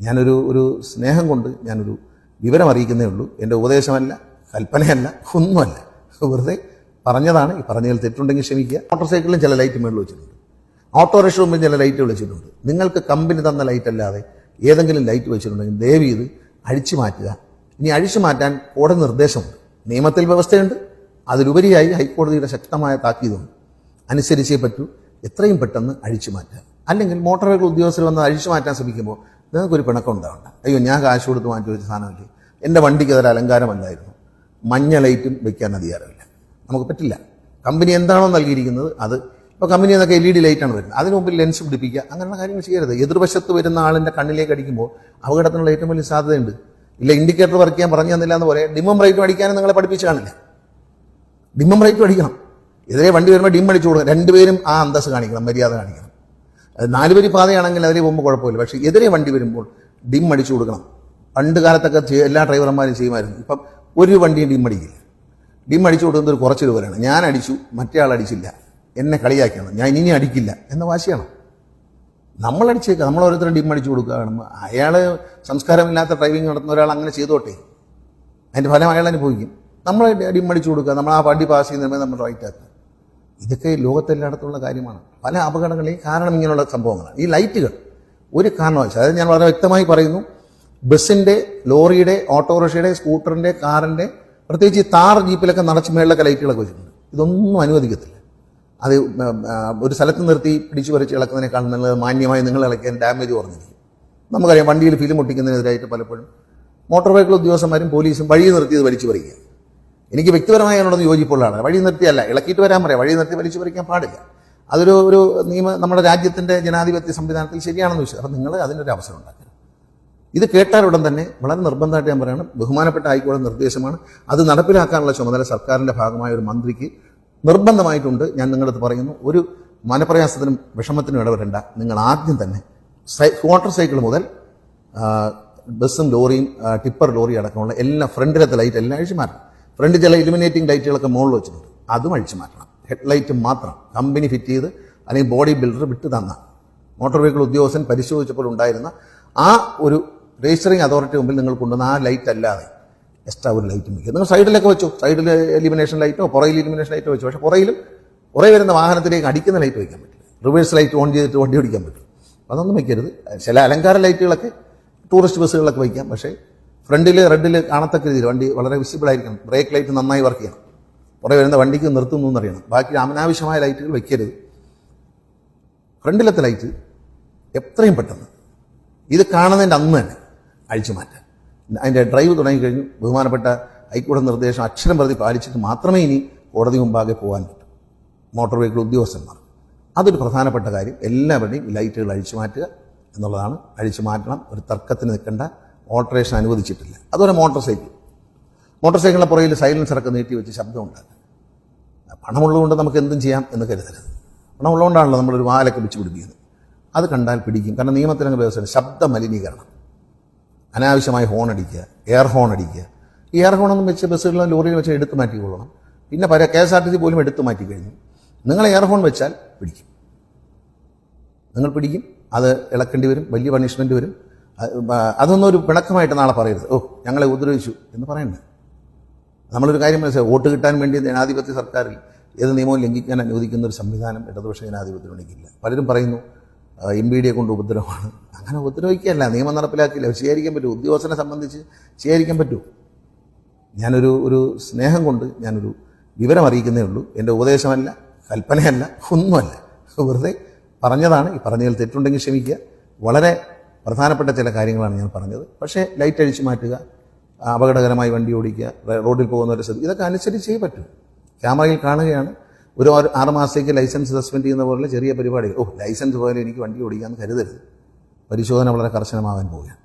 ഞാനൊരു ഒരു സ്നേഹം കൊണ്ട് ഞാനൊരു വിവരം അറിയിക്കുന്നേ ഉള്ളൂ. എന്റെ ഉപദേശമല്ല കൽപ്പനയല്ല ഒന്നുമല്ല. വെറുതെ പറഞ്ഞതാണ്. ഈ പറഞ്ഞതിൽ തെറ്റുണ്ടെങ്കിൽ ക്ഷമിക്കുക. മോട്ടോർ സൈക്കിളിലും ചില ലൈറ്റ് മേളിൽ വെച്ചിട്ടുണ്ട്. ഓട്ടോറിക്ഷ മുമ്പിൽ ചില ലൈറ്റ് വെച്ചിട്ടുണ്ട് നിങ്ങൾക്ക് കമ്പനി തന്ന ലൈറ്റ് അല്ലാതെ ഏതെങ്കിലും ലൈറ്റ് വെച്ചിട്ടുണ്ടെങ്കിൽ ദയവ് ഇത് അഴിച്ചു മാറ്റുക. ഇനി അഴിച്ചു മാറ്റാൻ കോടതി നിർദ്ദേശമുണ്ട്. നിയമത്തിൽ വ്യവസ്ഥയുണ്ട്. അതിലുപരിയായി ഹൈക്കോടതിയുടെ ശക്തമായ താക്കീതുണ്ട്. അനുസരിച്ചേ പറ്റൂ. എത്രയും പെട്ടെന്ന് അഴിച്ചു മാറ്റുക. അല്ലെങ്കിൽ മോട്ടോർ വെഹിക്കിൾ ഉദ്യോഗസ്ഥർ വന്ന് അഴിച്ചു മാറ്റാൻ ശ്രമിക്കുമ്പോൾ നിങ്ങൾക്കൊരു പിണക്കമുണ്ടാവണ്ട. അയ്യോ ഞാൻ കാശ് കൊടുത്ത് മാറ്റി വെച്ച സാധനമില്ല എന്റെ വണ്ടിക്ക് അതൊരു അലങ്കാരമല്ലായിരുന്നു. മഞ്ഞ ലൈറ്റും വെക്കാൻ അധികാരമില്ല. നമുക്ക് പറ്റില്ല. കമ്പനി എന്താണോ നൽകിയിരിക്കുന്നത് അത്. ഇപ്പോൾ കമ്പനി എന്നൊക്കെ എൽ ഇ ഡി ലൈറ്റാണ് വരുന്നത്. അതിന് മുമ്പിൽ ലെൻസ് പിടിപ്പിക്കുക അങ്ങനെയുള്ള കാര്യങ്ങൾ ചെയ്യരുത്. എതിർവശത്ത് വരുന്ന ആളിന്റെ കണ്ണിലേക്ക് അടിക്കുമ്പോൾ അപകടത്തിനുള്ള ഏറ്റവും വലിയ സാധ്യതയുണ്ട്. ഇല്ല ഇൻഡിക്കേറ്റർ വർക്ക് ചെയ്യാൻ പറഞ്ഞു തന്നില്ല എന്ന് പോലെ ഡിമ്മം റൈറ്റ് അടിക്കാനും നിങ്ങളെ പഠിപ്പിച്ച് കാണില്ല. ഡിമ്മം റൈറ്റ് അടിക്കണം. എതിരെ വണ്ടി വരുമ്പോൾ ഡിം കൊടുക്കണം രണ്ടുപേരും ആ അന്തസ് കാണിക്കണം മര്യാദ കാണിക്കണം. അത് വരി പാതയാണെങ്കിൽ അതിന് പോകുമ്പോൾ കുഴപ്പമില്ല. പക്ഷേ എതിരെ വണ്ടി വരുമ്പോൾ ഡിം അടിച്ചു കൊടുക്കണം. പണ്ട് കാലത്തൊക്കെ എല്ലാ ഡ്രൈവർമാരും ചെയ്യുമായിരുന്നു. ഇപ്പം ഒരു വണ്ടിയും ഡിം അടിക്കില്ല. ഡിം അടിച്ചു കൊടുക്കുന്നത് ഒരു കുറച്ച് രൂപയാണ്. ഞാൻ അടിച്ചു മറ്റേ ആൾ അടിച്ചില്ല. എന്നെ കളിയാക്കണം. ഞാൻ ഇനി അടിക്കില്ല എന്ന വാശിയാണ്. നമ്മൾ അടിച്ചേക്കുക നമ്മൾ ഓരോരുത്തരും ഡിം അടിച്ചു കൊടുക്കുകയാണ് അയാൾ സംസ്കാരമില്ലാത്ത ഡ്രൈവിംഗ് നടത്തുന്ന ഒരാൾ അങ്ങനെ ചെയ്തോട്ടെ. അതിന്റെ ഫലം അയാൾ അനുഭവിക്കും. നമ്മൾ ഡിം അടിച്ചു കൊടുക്കുക. നമ്മൾ ആ വണ്ടി പാസ് ചെയ്യുന്ന നമ്മൾ റൈറ്റ് ആക്കുക. ഇതൊക്കെ ലോകത്തെല്ലായിടത്തുള്ള കാര്യമാണ്. പല അപകടങ്ങളെയും കാരണം ഇങ്ങനെയുള്ള സംഭവങ്ങളാണ്. ഈ ലൈറ്റുകൾ ഒരു കാരണവശാൽ അതായത് ഞാൻ വളരെ വ്യക്തമായി പറയുന്നു ബസ്സിന്റെ ലോറിയുടെ ഓട്ടോറിക്ഷയുടെ സ്കൂട്ടറിന്റെ കാറിന്റെ പ്രത്യേകിച്ച് താർ ജീപ്പിലൊക്കെ നടച്ച് മേളിലൊക്കെ ലൈറ്റുകളൊക്കെ വെച്ചിട്ടുണ്ട്. ഇതൊന്നും അനുവദിക്കത്തില്ല. അത് ഒരു സ്ഥലത്ത് നിർത്തി പിടിച്ചു പറിച്ച് ഇളക്കുന്നതിനേക്കാൾ നല്ലത് മാന്യമായി നിങ്ങൾ ഇളക്കാൻ ഡാമേജ് കുറഞ്ഞിരിക്കും. നമുക്കറിയാം വണ്ടിയിൽ ഫിലിം ഒട്ടിക്കുന്നതിനെതിരായിട്ട് പലപ്പോഴും മോട്ടോർ വെഹിക്കിൾ ഉദ്യോഗസ്ഥന്മാരും പോലീസും വഴി നിർത്തി ഇത് വലിച്ചു പറിക്കുക എനിക്ക് വ്യക്തിപരമായി അതിനോടൊന്ന് യോജിപ്പുള്ളതാണ്. വഴി നിർത്തിയല്ല. ഇളക്കിയിട്ട് വരാൻ പറയാം. വഴി നിർത്തി വലിച്ചു പറിക്കാൻ പാടില്ല. അതൊരു ഒരു നിയമ നമ്മുടെ രാജ്യത്തിന്റെ ജനാധിപത്യ സംവിധാനത്തിൽ ശരിയാണെന്ന് വെച്ചാൽ അപ്പം നിങ്ങൾ അതിനൊരു അവസരം ഉണ്ടാക്കുക. ഇത് കേട്ടാൽ ഉടൻ തന്നെ വളരെ നിർബന്ധമായിട്ട് ഞാൻ പറയുന്നത് ബഹുമാനപ്പെട്ട ഹൈക്കോടതി നിർദ്ദേശമാണ്. അത് നടപ്പിലാക്കാനുള്ള ചുമതല സർക്കാരിന്റെ ഭാഗമായ ഒരു മന്ത്രിക്ക് നിർബന്ധമായിട്ടുണ്ട്. ഞാൻ നിങ്ങളടുത്ത് പറയുന്നു ഒരു മനപ്രയാസത്തിനും വിഷമത്തിനും ഇടപെടേണ്ട നിങ്ങൾ ആദ്യം തന്നെ മോട്ടോർ സൈക്കിൾ മുതൽ ബസ്സും ലോറിയും ടിപ്പർ ലോറി അടക്കമുള്ള എല്ലാ ഫ്രണ്ടിലത്തെ ലൈറ്റ് എല്ലാം അഴിച്ചു മാറ്റണം. ഫ്രണ്ടിൽ ചില ഇലുമിനേറ്റിംഗ് ലൈറ്റുകളൊക്കെ മുകളിൽ വെച്ചിട്ടുണ്ട്. അതും അഴിച്ചു മാറ്റണം. ഹെഡ് ലൈറ്റ് മാത്രം. കമ്പനി ഫിറ്റ് ചെയ്ത് അല്ലെങ്കിൽ ബോഡി ബിൽഡർ വിട്ട് തന്ന. മോട്ടോർ വെഹിക്കിൾ ഉദ്യോഗസ്ഥൻ പരിശോധിച്ചപ്പോൾ ഉണ്ടായിരുന്ന ആ ഒരു രജിസ്റ്ററിംഗ് അതോറിറ്റി മുമ്പിൽ നിങ്ങൾ കൊണ്ടുവന്ന ആ ലൈറ്റ് അല്ലാതെ എക്സ്ട്രാ ഒരു ലൈറ്റ് വയ്ക്കുക നിങ്ങൾ സൈഡിലൊക്കെ വെച്ചു. സൈഡിൽ എലിമിനേഷൻ ലൈറ്റോ പുറയിൽ എലിമിനേഷൻ ലൈറ്റോ വെച്ചു. പക്ഷേ പുറയിലും പുറകെ വരുന്ന വാഹനത്തിലേക്ക് അടിക്കുന്ന ലൈറ്റ് വയ്ക്കാൻ പറ്റില്ല. റിവേഴ്സ് ലൈറ്റ് ഓൺ ചെയ്തിട്ട് വണ്ടി ഓടിക്കാൻ പറ്റും അതൊന്നും വയ്ക്കരുത് ചില അലങ്കാര ലൈറ്റുകളൊക്കെ ടൂറിസ്റ്റ് ബസ്സുകളിലൊക്കെ വയ്ക്കാം പക്ഷേ ഫ്രണ്ടിൽ റെഡിൽ കാണത്തക്ക രീതിയിൽ വണ്ടി വളരെ വിസിബിൾ ആയിരിക്കണം. ബ്രേക്ക് ലൈറ്റ് നന്നായി വർക്ക് ചെയ്യണം. പുറകെ വരുന്ന വണ്ടിക്ക് നിർത്തുന്നു എന്നറിയണം. ബാക്കി അനാവശ്യമായ ലൈറ്റുകൾ വയ്ക്കരുത് ഫ്രണ്ടിലത്തെ ലൈറ്റ് എത്രയും പെട്ടെന്ന്. ഇത് കാണുന്നതിന്റെ അന്ന് തന്നെ അഴിച്ചു മാറ്റാം അതിന്റെ ഡ്രൈവ് തുടങ്ങിക്കഴിഞ്ഞു. ബഹുമാനപ്പെട്ട ഹൈക്കോടതി നിർദ്ദേശം അക്ഷരം പ്രതി പാലിച്ചിട്ട് മാത്രമേ ഇനി കോടതി മുമ്പാകെ പോകാൻ പറ്റൂ. മോട്ടോർ വെഹിക്കിൾ ഉദ്യോഗസ്ഥന്മാർ. അതൊരു പ്രധാനപ്പെട്ട കാര്യം. എല്ലാവരുടെയും ലൈറ്റുകൾ അഴിച്ചു മാറ്റുക എന്നുള്ളതാണ്. അഴിച്ചു മാറ്റണം. ഒരു തർക്കത്തിന് നിൽക്കേണ്ട. ഓൾട്ടറേഷൻ അനുവദിച്ചിട്ടില്ല. അതുപോലെ മോട്ടോർ സൈക്കിൾ. മോട്ടോർ സൈക്കിളിന്റെ പുറകിൽ സൈലൻസറൊക്കെ നീട്ടി വെച്ച് ശബ്ദം ഉണ്ടാക്കുക. പണമുള്ളതുകൊണ്ട് നമുക്ക് എന്തും ചെയ്യാം എന്ന് കരുതരുത്. പണമുള്ളതുകൊണ്ടാണല്ലോ നമ്മളൊരു വാലൊക്കെ വെച്ച് പിടിപ്പിക്കുന്നത്. അത് കണ്ടാൽ പിടിക്കും. കാരണം നിയമത്തിലങ്ങ് വ്യവസ്ഥയാണ് ശബ്ദ മലിനീകരണം. അനാവശ്യമായി ഹോൺ അടിക്കുക എയർ ഹോൺ അടിക്കുക. ഈ എയർ ഹോണൊന്നും വെച്ച് ബസ്സുകളിലും ലോറിയിൽ വെച്ച് എടുത്തു മാറ്റിക്കൊള്ളണം പിന്നെ പല K S R T C പോലും എടുത്തു മാറ്റി കഴിഞ്ഞു. നിങ്ങൾ എയർ ഹോൺ വെച്ചാൽ പിടിക്കും. നിങ്ങൾ പിടിക്കും. അത് ഇളക്കേണ്ടി വരും. വലിയ പണിഷ്മെന്റ് വരും. അതൊന്നും ഒരു പിണക്കമായിട്ട് നാളെ പറയരുത്. ഓ ഞങ്ങളെ ഉപദ്രവിച്ചു എന്ന് പറയണ്ട. നമ്മളൊരു കാര്യം മനസ്സിലായി. വോട്ട് കിട്ടാൻ വേണ്ടി ജനാധിപത്യ സർക്കാരിൽ ഏത് നിയമവും ലംഘിക്കാൻ അനുവദിക്കുന്ന ഒരു സംവിധാനം ഇടതുപക്ഷ ജനാധിപത്യത്തിനുണ്ടെങ്കില്ല പലരും പറയുന്നു എം ബി ഡിയെ കൊണ്ട് ഉപദ്രവമാണ്. അങ്ങനെ ഉപദ്രവിക്കുകയല്ല. നിയമം നടപ്പിലാക്കില്ല സ്വീകരിക്കാൻ പറ്റൂ ഉദ്യോഗസ്ഥനെ സംബന്ധിച്ച് സ്വീകരിക്കാൻ പറ്റൂ ഞാനൊരു ഒരു സ്നേഹം കൊണ്ട് ഞാനൊരു വിവരം അറിയിക്കുന്നേ ഉള്ളൂ. എന്റെ ഉപദേശമല്ല കൽപ്പനയല്ല ഒന്നുമല്ല. വെറുതെ പറഞ്ഞതാണ്. ഈ പറഞ്ഞതിൽ തെറ്റുണ്ടെങ്കിൽ ക്ഷമിക്കുക. വളരെ പ്രധാനപ്പെട്ട ചില കാര്യങ്ങളാണ് ഞാൻ പറഞ്ഞത്. പക്ഷേ ലൈറ്റ് അഴിച്ചു മാറ്റുക അപകടകരമായി വണ്ടി ഓടിക്കുക റോഡിൽ പോകുന്നവരെ ശ്രദ്ധ ഇതൊക്കെ അനുസരിച്ചേ പറ്റൂ. ക്യാമറയിൽ കാണുകയാണ്. ഒരു ആറ് ആറ് മാസത്തേക്ക് ലൈസൻസ് സസ്പെൻഡ് ചെയ്യുന്ന പോലുള്ള ചെറിയ പരിപാടികൾ. ഓ ലൈസൻസ് പോലെ എനിക്ക് വണ്ടി ഓടിക്കാമെന്ന് കരുതരുത്. പരിശോധന വളരെ കർശനമാകാൻ പോവുകയാണ്.